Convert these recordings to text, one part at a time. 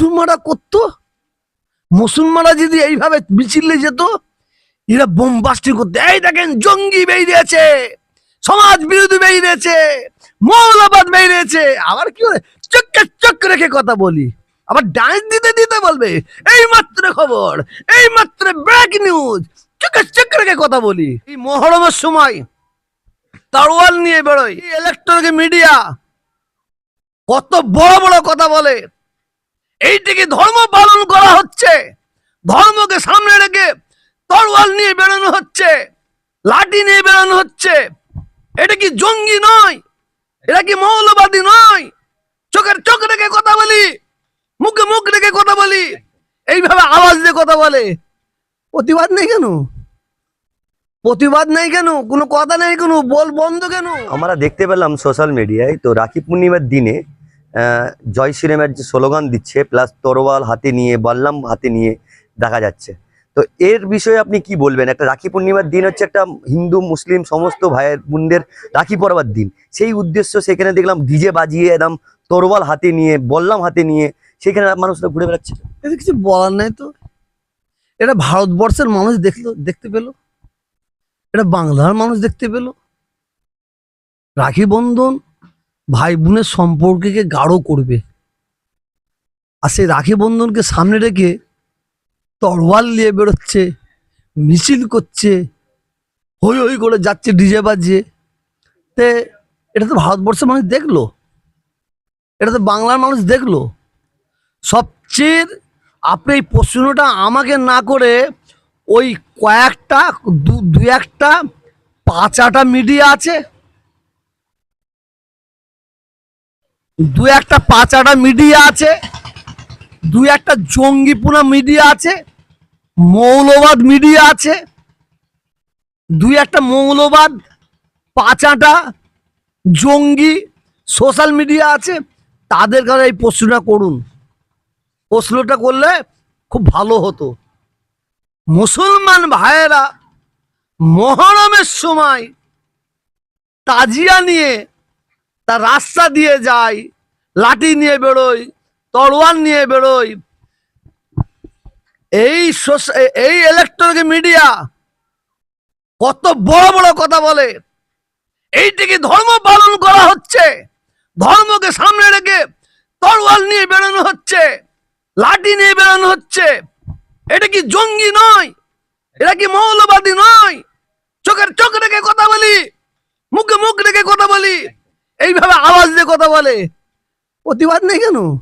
মুসলমানরা করতো? মুসলমানরা যদি এইভাবে মিছিলে যেত, এরা বোমবাস্টি করতে। এই দেখেন, জঙ্গি বেরিয়েছে সমাজ বিরোধী বেরিয়েছে মৌলবাদ বেরিয়েছে আবার কি করে চক্কে চক রেখে কথা বলি। আবার ডান্স দিতে দিতে বলবে, এই মাত্র খবর, এই মাত্র ব্রেক নিউজ চক্কে চক রেখে কথা বলি। এই মহরমের সময় তারওয়াল নিয়ে বেরোয়। ইলেকট্রনিক মিডিয়া কত বড় বড় কথা বলে। এইটিকে ধর্ম পালন করা হচ্ছে। ধর্মকে সামনে রেখে তরোয়াল নিয়ে বেরোনো হচ্ছে, লাঠি নিয়ে বেরোনো হচ্ছে। এটা কি জঙ্গি নয়? এটা কি মৌলবাদী নয়? চোখের চোখ রেখে কথা বলি, মুখে মুখ রেখে কথা বলি, এইভাবে আওয়াজ দিয়ে কথা বলে। প্রতিবাদ নেই কেন? প্রতিবাদ নেই কেন? কোনো কথা নেই কেন? বল বন্ধ কেন? আমরা দেখতে পেলাম সোশ্যাল মিডিয়ায় তো রাখি পূর্ণিমার দিনে জয় শ্রীরামের যে স্লোগান দিচ্ছে প্লাস তরোয়াল হাতে নিয়ে, বল্লাম হাতে নিয়ে দেখা যাচ্ছে। তো এর বিষয়ে আপনি কি বলবেন? একটা রাখি পূর্ণিমার দিন হচ্ছে একটা হিন্দু, মুসলিম, সমস্ত ভাইয়ের, বোনদের রাখি পরবার দিন। সেই উদ্দেশ্য সেখানে দেখলাম ডিজে বাজিয়ে একদম তরোয়াল হাতে নিয়ে, বল্লাম হাতে নিয়ে সেখানে মানুষরা ঘুরে বেড়াচ্ছে। এতে কিছু বলার নাই তো। এটা ভারতবর্ষের মানুষ দেখল, দেখতে পেল। এটা বাংলার মানুষ দেখতে পেল। রাখি বন্ধন ভাই বোনের সম্পর্ককে গাঢ় করবে। আর সেই রাখি বন্ধনকে সামনে রেখে তরোয়াল নিয়ে বেরোচ্ছে, মিছিল করছে, হই হই করে যাচ্ছে ডিজে বাজিয়ে। তে, এটা তো ভারতবর্ষের মানুষ দেখল? এটা তো বাংলার মানুষ দেখল? সবচেয়ে আপনি এই প্রশ্নটা আমাকে না করে ওই কয়েকটা, দু একটা পাঁচাটা মিডিয়া আছে দু একটা পাঁচাটা মিডিয়া আছে, দু একটা জঙ্গিপুনা মিডিয়া আছে, মৌলবাদ মিডিয়া আছে দুই একটা মৌলবাদ, পাঁচাটা জঙ্গি সোশ্যাল মিডিয়া আছে, তাদের কাছে এই প্রশ্নটা করুন। প্রশ্নটা করলে খুব ভালো হতো। মুসলমান ভাইয়েরা মহরমের সময় তাজিয়া নিয়ে তার রাস্তা দিয়ে যায় লাঠি নিয়ে বেরোয় তরোয়াল নিয়ে বেরোয় এই এই ইলেকট্রনিক মিডিয়া কত বড় বড় কথা বলে। এইটিকে ধর্ম পালন করা হচ্ছে, ধর্মকে সামনে রেখে তরোয়াল নিয়ে বেরোনো হচ্ছে, লাঠি নিয়ে বেরোনো হচ্ছে। এটা কি জঙ্গি নয়? এটা কি মৌলবাদী নয়? চোখের চোখ রেখে কথা বলি, মুখে মুখ রেখে কথা বলি। এইভাবে আওয়াজ দিয়ে কথা বলে। প্রতিবাদ নেই কেন?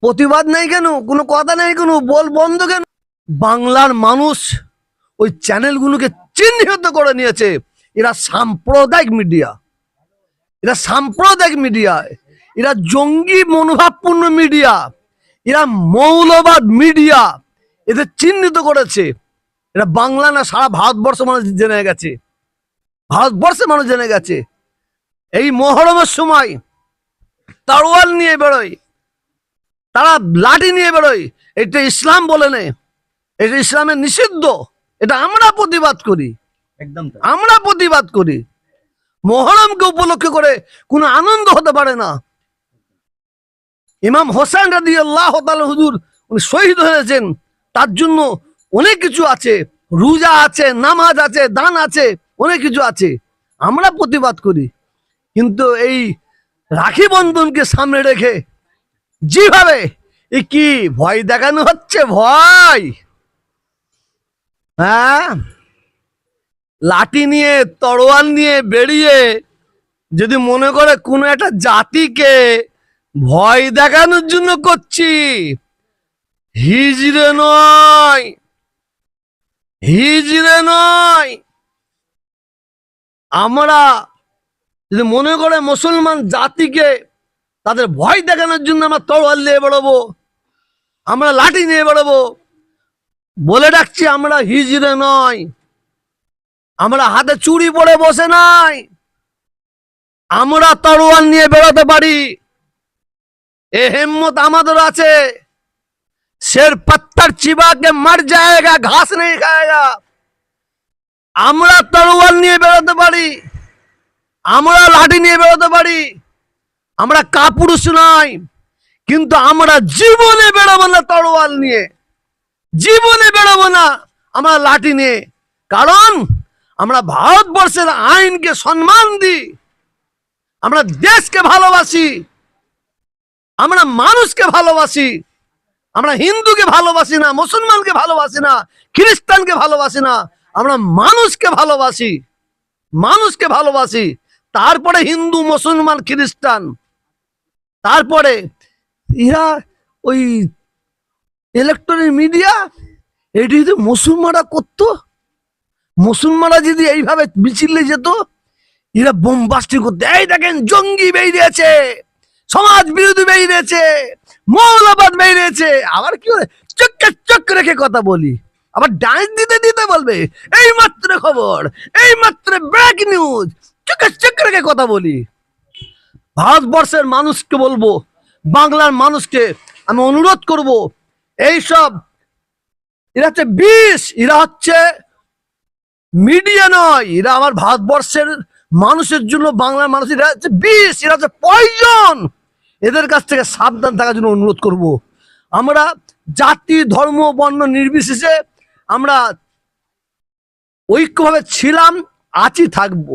প্রতিবাদ নেই কেন? কোনো কথা নেই কেন? বল বন্ধ কেন? বাংলার মানুষ ওই চ্যানেলগুলোকে চিহ্নিত করে নিয়েছে। এরা সাম্প্রদায়িক মিডিয়া। এরা সাম্প্রদায়িক মিডিয়া। এরা জঙ্গি মনোভাবপূর্ণ মিডিয়া। এরা মৌলবাদ মিডিয়া। এদের চিহ্নিত করেছে। এরা বাংলা না, সারা ভারতবর্ষ মানুষ জেনে গেছে। ভারতবর্ষের মানুষ জেনে গেছে। এই মহরমের সময় তারওয়াল নিয়ে বেরোয়। তারা লাঠি নিয়ে বেরোয়। এটা ইসলাম বলে নে। এটা ইসলামের নিষিদ্ধ। এটা আমরা প্রতিবাদ করি। একদম আমরা প্রতিবাদ করি। মহরমকে উপলক্ষ করে কোনো আনন্দ হতে পারে না। ইমাম হোসেন রাদি আল্লাহ হুজুর উনি শহীদ হয়েছেন। তার জন্য অনেক কিছু আছে। রোজা আছে নামাজ আছে দান আছে অনেক কিছু আছে। আমরা প্রতিবাদ করি। কিন্তু এই রাখি বন্ধনকে সামনে রেখে যেভাবে এ কি ভয় দেখানো হচ্ছে, ভয়। হ্যাঁ? লাঠি নিয়ে, তরোয়াল নিয়ে বেরিয়ে যদি মনে করে কোনো একটা জাতিকে ভয় দেখানোর জন্য করছি, হিজড়ে নয় হিজড়ে নয়। আমরা যদি মনে করে মুসলমান জাতিকে তাদের ভয় দেখানোর জন্য আমরা তরোয়াল নিয়ে বেরোবো, আমরা লাঠি নিয়ে বেরোবো, বলে ডাকছি আমরা হিজড়ে নয়, আমরা হাতে চুড়ি পরে বসে নাই, আমরা তরোয়াল নিয়ে বেরোতে পারি। এ হিম্মত আমাদের আছে। শের পত্তর চিবাকে মর যায়গা ঘাস নেই খায়গা। আমরা তরোয়াল নিয়ে বেরোতে পারি। আমরা লাঠি নিয়ে বেরোতে পারি। আমরা কাপুরুষ নয় কিন্তু আমরা জীবনে বেরোবো না তরোয়াল নিয়ে। জীবনে বেরোবো না আমরা লাঠি নিয়ে। কারণ আমরা ভারতবর্ষের আইনকে সম্মান দিই, আমরা দেশকে ভালোবাসি, আমরা মানুষকে ভালোবাসি, আমরা হিন্দুকে ভালোবাসি না, মুসলমানকে ভালোবাসি না, খ্রিস্টানকে ভালোবাসি না, আমরা মানুষকে ভালোবাসি মানুষকে ভালোবাসি। তারপরে হিন্দু, মুসলমান, খ্রিস্টান। তারপরে ইরা ওই ইলেকট্রনিক মিডিয়া এটি যদি মুসলমানরা করতো, মুসলমানরা যদি এইভাবে মিছিলে যেত, এরা বোমবাস্টি করতে। এই দেখেন জঙ্গি বেরিয়েছে সমাজ বিরোধী বেরিয়েছে মৌলবাদ বেরিয়েছে আবার কি করে চক্কে চক রেখে কথা বলি। আবার ডান্স দিতে দিতে বলবে। এই মাত্র খবর এই মাত্র ব্রেক নিউজ চক্কে চক রেখে কথা বলি। ভারতবর্ষের মানুষকে বলব, বাংলার মানুষকে আমি অনুরোধ করব, এইসব, এরা হচ্ছে বিষ, এরা হচ্ছে মিডিয়া নয়, এরা আমার ভারতবর্ষের মানুষের জন্য, বাংলার মানুষ, এরা হচ্ছে বিষ, এরা হচ্ছে পয়জন এদের কাছ থেকে সাবধান থাকার জন্য অনুরোধ করব। আমরা জাতি, ধর্ম, বর্ণ নির্বিশেষে আমরা ঐক্যভাবে ছিলাম আছি থাকব।